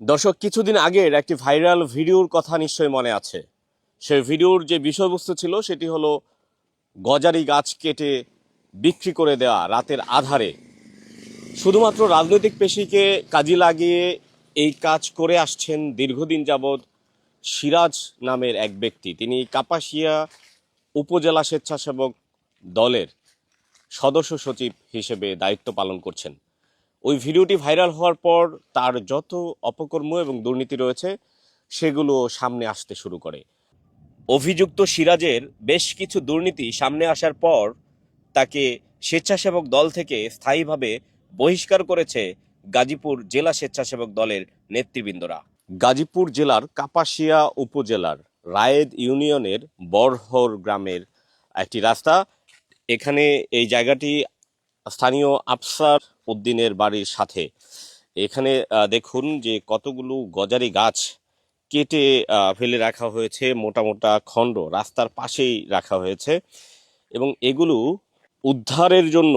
দর্শক, কিছুদিন আগের একটি ভাইরাল ভিডিওর কথা নিশ্চয়ই মনে আছে। সেই ভিডিওর যে বিষয়বস্তু ছিল, সেটি হলো গজারি গাছ কেটে বিক্রি করে দেওয়া রাতের আধারে। শুধুমাত্র রাজনৈতিক পেশিকে কাজে লাগিয়ে এই কাজ করে আসছেন দীর্ঘদিন যাবৎ সিরাজ নামের এক ব্যক্তি। তিনি কাপাসিয়া উপজেলা স্বেচ্ছাসেবক দলের সদস্য সচিব হিসেবে দায়িত্ব পালন করছেন। ওই ভিডিওটি ভাইরাল হওয়ার পর তার যত অপকর্ম এবং দুর্নীতি রয়েছে, সেগুলো সামনে আসতে শুরু করে। অভিযুক্ত সিরাজের বেশ কিছু দুর্নীতি সামনে আসার পর তাকে স্বেচ্ছাসেবক দল থেকে স্থায়ীভাবে বহিষ্কার করেছে গাজীপুর জেলা স্বেচ্ছাসেবক দলের নেতৃবৃন্দরা। গাজীপুর জেলার কাপাসিয়া উপজেলার রায়েদ ইউনিয়নের বরহর গ্রামের একটি রাস্তা। এখানে এই জায়গাটি স্থানীয় আফসার উদ্দিনের বাড়ির সাথে। এখানে দেখুন যে কতগুলো গজারি গাছ কেটে ফেলে রাখা হয়েছে, মোটা মোটা খণ্ড রাস্তার পাশেই রাখা হয়েছে। এবং এগুলো উদ্ধারের জন্য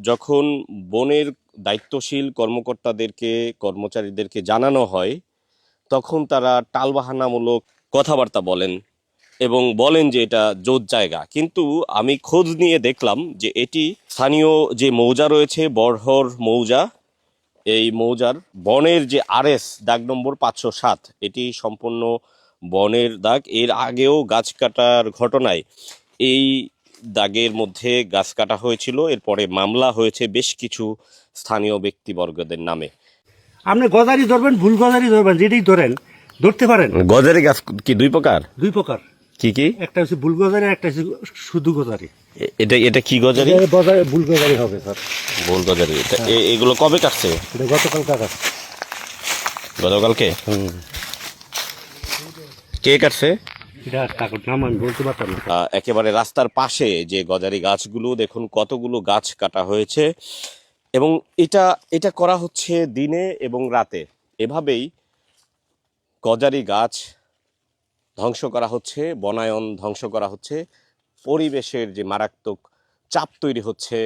যখন বনের দায়িত্বশীল কর্মকর্তাদেরকে, কর্মচারীদেরকে জানানো হয়, তখন তারা টালবাহানামূলক কথাবার্তা বলেন। এবং বলেন যে এটা জোত জায়গা। কিন্তু আমি খোঁজ নিয়ে দেখলাম যে এটি স্থানীয় যে মৌজা রয়েছে বরহর মৌজা এই মৌজার বনের যে আরএস দাগ নম্বর পাঁচশো সাত এটি সম্পূর্ণ বনের দাগ। এর আগেও গাছ কাটার ঘটনায় এই দাগের মধ্যে গাছ কাটা হয়েছিল এরপরে মামলা হয়েছে বেশ কিছু স্থানীয় ব্যক্তিবর্গদের নামে। আপনি গজারি ধরবেন ভুল গজারি ধরবেন যেটাই ধরেন ধরতে পারেন। গজারি গাছ কি দুই প্রকার? দুই প্রকার। কি কি? একটা হচ্ছে ভুল গজারি একটা হচ্ছে শুধু গজারি। এটা এটা কি গজারি? গজারি ভুল গজারি হবে স্যার। গোল গজারি। এটা এগুলো কবে কাটছে? এটা গতকাল কাগজ গতকালকে? কে কাটছে? একেবারে রাস্তার পাশে যে গজারি গাছগুলো দেখুন কতগুলো গাছ কাটা হয়েছে। এবং এটা এটা করা হচ্ছে দিনে এবং রাতে। এভাবেই গজারি গাছ ধ্বংস করা হচ্ছে, বনায়ন ধ্বংস করা হচ্ছে, পরিবেশের যে মারাত্মক চাপ তৈরি হচ্ছে,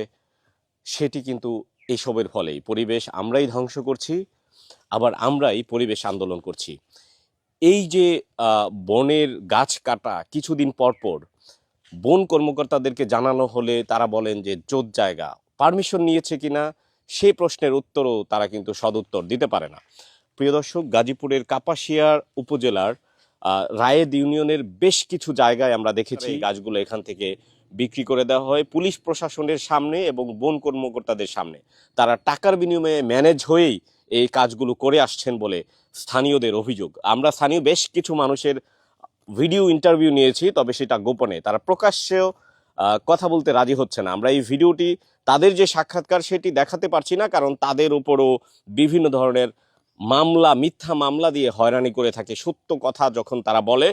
সেটি কিন্তু এসবের ফলেই। পরিবেশ আমরাই ধ্বংস করছি, আবার আমরাই পরিবেশ আন্দোলন করছি। এই যে বনের গাছ কাটা কিছুদিন পর পর বন কর্মকর্তাদেরকে জানানো হলে তারা বলেন যে জোত জায়গা। পারমিশন নিয়েছে কিনা সেই প্রশ্নের উত্তরও তারা কিন্তু সদুত্তর দিতে পারে না। প্রিয় দর্শক, গাজীপুরের কাপাসিয়ার উপজেলার রায়েদ ইউনিয়নের বেশ কিছু জায়গায় আমরা দেখেছি গাছগুলো এখান থেকে বিক্রি করে দেওয়া হয় পুলিশ প্রশাসনের সামনে এবং বন কর্মকর্তাদের সামনে। তারা টাকার বিনিময়ে ম্যানেজ হয়েই এই কাজগুলো করে আসছেন বলে স্থানীয়দের অভিযোগ। আমরা স্থানীয় বেশ কিছু মানুষের ভিডিও ইন্টারভিউ নিয়েছি তবে সেটা গোপনে। তারা প্রকাশ্যেও কথা বলতে রাজি হচ্ছে না। আমরা এই ভিডিওটি তাদের যে সাক্ষাৎকার সেটি দেখাতে পারছি না কারণ তাদের উপরও বিভিন্ন ধরনের মামলা, মিথ্যা মামলা দিয়ে হয়রানি করে থাকে। সত্য কথা যখন তারা বলে,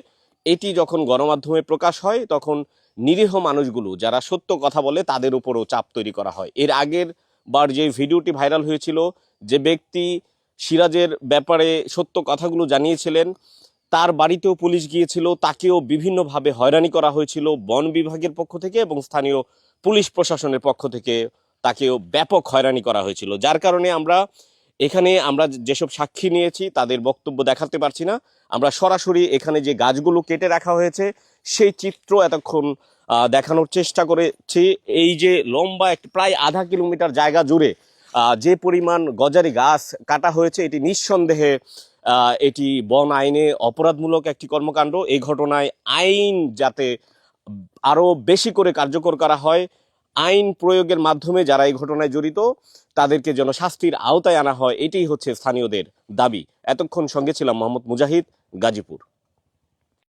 এটি যখন গণমাধ্যমে প্রকাশ হয়, তখন নিরীহ মানুষগুলো, যারা সত্য কথা বলে, তাদের উপরও চাপ তৈরি করা হয়। এর আগের বার যে ভিডিওটি ভাইরাল হয়েছিল, যে ব্যক্তি সিরাজের ব্যাপারে সত্য কথাগুলো জানিয়েছিলেন, তার বাড়িতেও পুলিশ গিয়েছিল, তাকেও বিভিন্নভাবে হয়রানি করা হয়েছিল বন বিভাগের পক্ষ থেকে এবং স্থানীয় পুলিশ প্রশাসনের পক্ষ থেকে তাকেও ব্যাপক হয়রানি করা হয়েছিল। যার কারণে আমরা এখানে আমরা যেসব সাক্ষী নিয়েছি, তাদের বক্তব্য দেখাতে পারছি না। আমরা সরাসরি এখানে যে গাছগুলো কেটে রাখা হয়েছে, সেই চিত্র এতক্ষণ দেখানোর চেষ্টা করেছি। এই যে লম্বা এক প্রায় আধা কিলোমিটার জায়গা জুড়ে যে পরিমাণ গজারি গাছ কাটা হয়েছে, এটি নিঃসন্দেহে এটি বন আইনে অপরাধমূলক একটি কর্মকাণ্ড। এই ঘটনায় আইন যাতে আরও বেশি করে কার্যকর করা হয় আইন প্রয়োগের মাধ্যমে যারা এই ঘটনায় জড়িত, তাদেরকে যেন শাস্তির আওতায় আনা হয়, এটাই হচ্ছে স্থানীয়দের দাবি। এতক্ষণ সঙ্গে ছিলাম মোহাম্মদ মুজাহিদ, গাজীপুর।